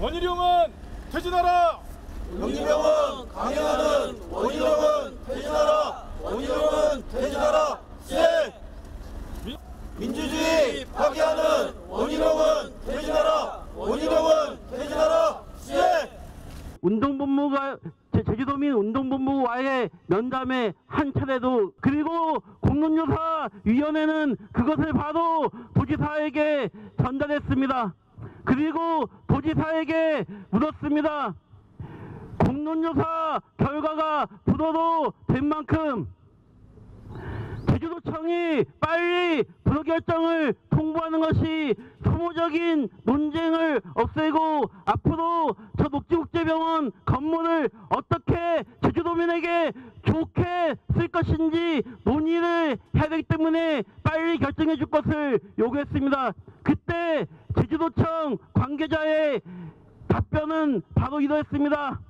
원희룡은 퇴진하라. 영리병원 강행하는 원희룡은 퇴진하라. 원희룡은 퇴진하라. 시행 민주주의 파괴하는 원희룡은 퇴진하라. 원희룡은 퇴진하라. 시행 운동본부가 제- 제주도민 운동본부와의 면담에 한 차례도 그리고 공론조사위원회는 그것을 바로 도지사에게 전달했습니다. 그리고 도지사에게 물었습니다. 공론조사 결과가 불어로 된 만큼 제주도청이 빨리 불허 결정을 통보하는 것이 소모적인 논쟁을 없애고 앞으로 저 녹지국제병원 건물을 어떻게 제주도민에게 좋 게 쓸 것인지 논의를 해야 되기 때문에 빨리 결정해 줄 것을 요구했습니다. 그때 제주도청 관계자의 답변은 바로 이러했습니다.